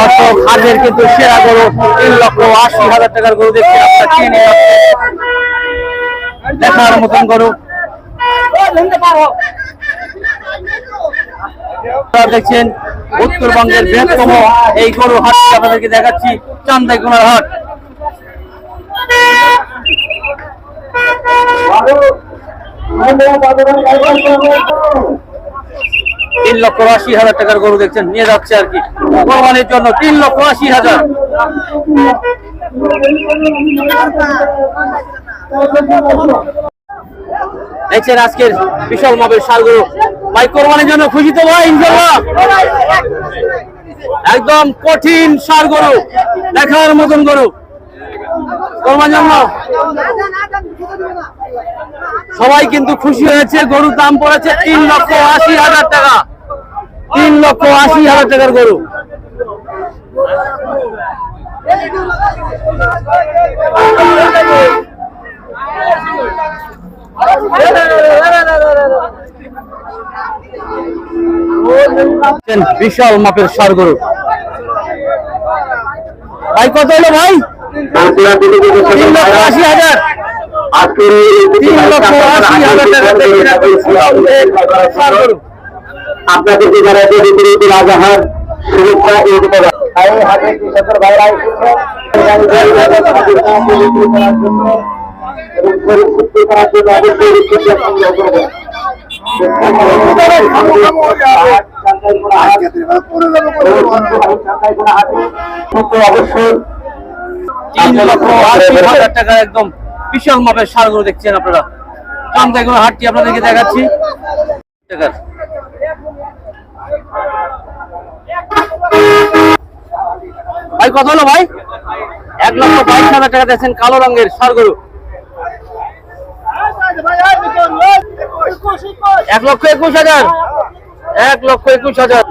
দর্শক হাটের কিন্তু সেরা গরু, তিন লক্ষ আশি হাজার টাকার গরু দেখছি আপনারা যাচ্ছেন। দেখার মতন গরু। দেখছেন, উত্তরবঙ্গের বৃহত্তম এই গরু হাট, আপনাদেরকে দেখাচ্ছি, চান্দাইগুনার হাট। তিন লক্ষ আশি হাজার টাকার গরু দেখছেন, নিয়ে যাচ্ছে আর কি। কোরবানির জন্য তিন লক্ষ আশি হাজার। দেখছেন আজকের বিশাল মাপের সারগুলো ভাই, কোরবানির জন্য খুশি তো ভাই একদম কঠিন সার গরু, দেখার মতন গরু। জন্য সবাই কিন্তু খুশি হয়েছে, গরুর দাম পড়েছে তিন লক্ষ আশি হাজার টাকা। তিন লক্ষ আশি হাজার টাকার গরু। বিশাল মাপের সার গরু। ভাই কত হলো ভাই? তিন লক্ষ আশি হাজার। তিন লক্ষ আশি হাজার টাকা। আপনাদেরকে রাজাহার শুভেচ্ছা এই হাতে কৃষকের ভাইরা তিন লক্ষ আশি হাজার টাকা একদম বিশাল মাপের সার গরু দেখছেন আপনারা। চান্দাইগুলো হাটটি আপনাদেরকে দেখাচ্ছি। টাকার। ভাই, কত হলো ভাই? এক লক্ষ বাইশ হাজার টাকা দিয়েছেন কালো রঙের সার গরু এক লক্ষ একুশ হাজার। এক লক্ষ একুশ হাজার।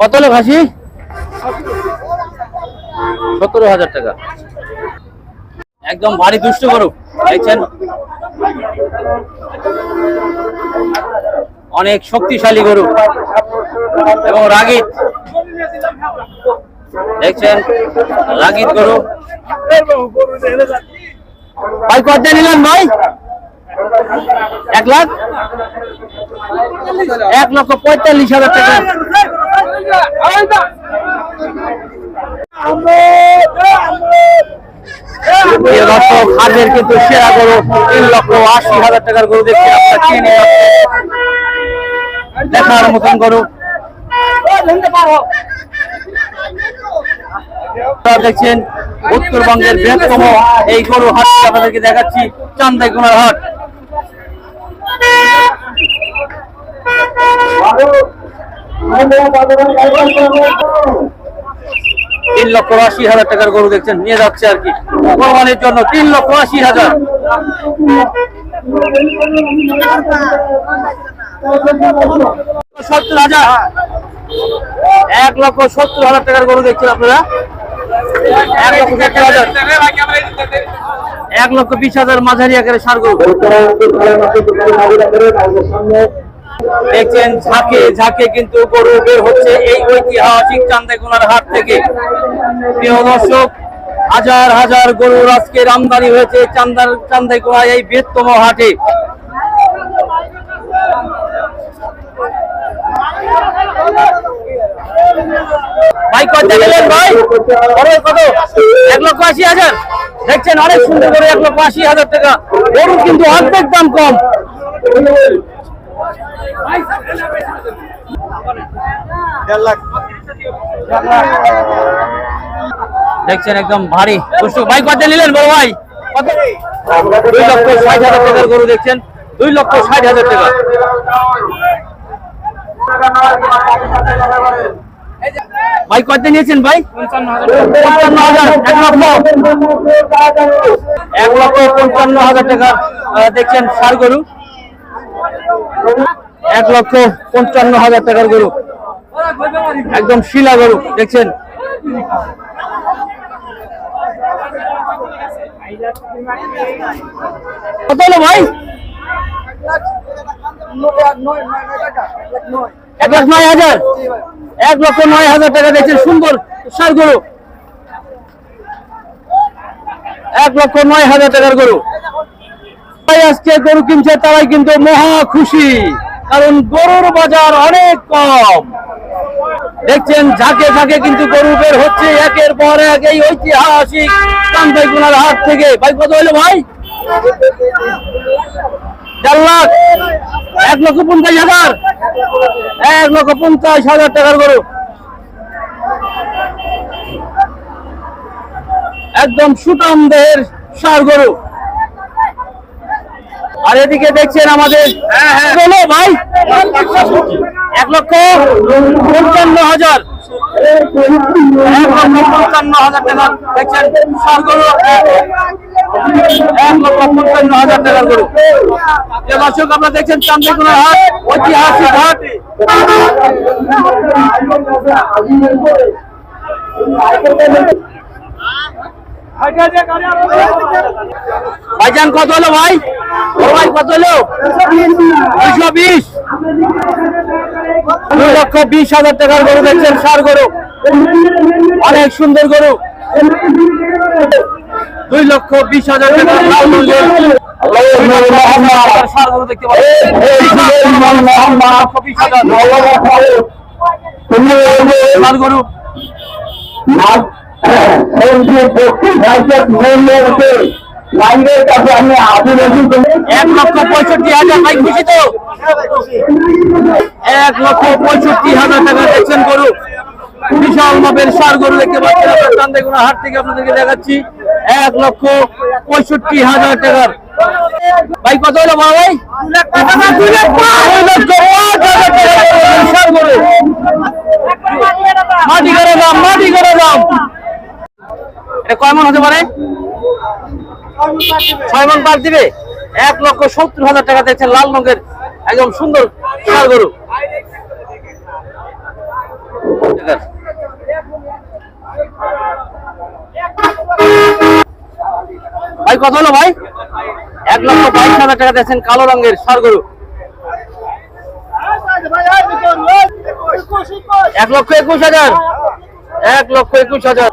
কত হলো ভাসি? সতেরো হাজার টাকা। একদম ভারী দুষ্ট গরু, দেখছেন? অনেক শক্তিশালী গরু। এবং রাগিত। দেখছেন? রাগিত গরু। ভাই কত নিলেন ভাই? এক লাখ? এক লক্ষ পঁয়তাল্লিশ হাজার টাকা। হাটের কিন্তু সেরা গরু, তিন লক্ষ আশি হাজার টাকার গরু দেখছি দেখার মতন গরু। দেখছেন উত্তরবঙ্গের বৃহত্তম এই গরু হাট, আপনাদেরকে দেখাচ্ছি চান্দাইগুনার হাট। তিন লক্ষ আশি হাজার টাকার গরু দেখছেন, নিয়ে যাচ্ছে আর কি। কোরবানির জন্য তিন লক্ষ আশি হাজার। সত্তর হাজার। এক লক্ষ সত্তর হাজার টাকার গরু দেখছেন আপনারা? এক লক্ষ সত্তর হাজার। এক লক্ষ বিশ হাজার মাঝারি আকারে সার গরু। দেখছেন, ঝাঁকে ঝাঁকে কিন্তু গরু বের হচ্ছে এই ঐতিহাসিক চান্দাইগুনার হাট থেকে। প্রিয় দর্শক, হাজার হাজার গরুর আজকের আমদানি হয়েছে চান্দার চান্দাই করা এই বৃহত্তম হাটে। ভাই, কত গেলেন ভাই? বড় কত? এক লক্ষ আশি হাজার। দেখছেন, অনেক সুন্দর করে এক লক্ষ আশি হাজার টাকা। গরু কিন্তু অর্ধেক দাম কম। দেখছেন, একদম ভারী। ভাই, কত নিলেন বড় ভাই? কত দুই লক্ষ ষাট হাজার টাকার গরু দেখছেন। দুই লক্ষ ষাট হাজার টাকা। ভাই কত নিয়েছেন ভাই? পঞ্চান্ন হাজার। এক লক্ষ এক লক্ষ পঞ্চান্ন হাজার টাকা দেখছেন সার গরু। এক লক্ষ পঞ্চান্ন হাজার টাকার গরু। একদম শিলা গরু, দেখছেন? কত হলো ভাই? এক লাখ নয় হাজার। এক লক্ষ নয় হাজার টাকা দেখছেন সুন্দর সার গরু এক লক্ষ নয় হাজার টাকার গরু। যারাই আজকে গরু কিনছে তারাই কিন্তু মহা খুশি, কারণ গরুর বাজার অনেক কম। দেখছেন, ঝাঁকে ঝাঁকে কিন্তু গরু বের হচ্ছে, একের পর এক এই ঐতিহাসিক কান্দাইগুনার হাট থেকে। ভাই, কত হলো ভাই? লাখ এক লক্ষ পঞ্চাশ হাজার। এক লক্ষ পঞ্চাশ হাজার টাকার গরু। একদম সুটাম দেহের সার গরু। আর এদিকে দেখছেন আমাদের বলো ভাই এক লক্ষ পঞ্চান্ন হাজার। এক লক্ষ পঞ্চান্ন হাজার টাকা দেখছেন সার গরু। হাজার আপনারা দেখছেন ভাইজান কত হলো ভাই? ভাই কত হলো? দুইশো বিশ। দুই লক্ষ বিশ হাজার টাকার গরু দেখছেন, সার গরু। অনেক সুন্দর গরু। দুই লক্ষ বিশ হাজার টাকা দেখতে পাচ্ছেন গরু এক লক্ষ পঁয়ষট্টি হাজার, ভাই, খুশি তো? এক লক্ষ পঁয়ষট্টি হাজার টাকা দেখছেন গরু। বিশাল মাপের সার গরু দেখতে পাচ্ছেন। আপনার হাট থেকে আপনাদেরকে দেখাচ্ছি। এক লক্ষ পঁয়ষট্টি হাজার টাকার। ভাই, কত হলো বড় ভাই? মাটি করে দাম, মাটি করে দাম। এটা কয় মন হতে পারে? ছয় মন পার দিবে? এক লক্ষ সত্তর হাজার টাকা দেখছেন লাল রঙের একদম সুন্দর গরু ঠিক আছে। ভাই কত হলো ভাই। এক লক্ষ বাইশ হাজার টাকা দিয়েছেন কালো রঙের সরগরু। এক লক্ষ একুশ হাজার। এক লক্ষ একুশ হাজার।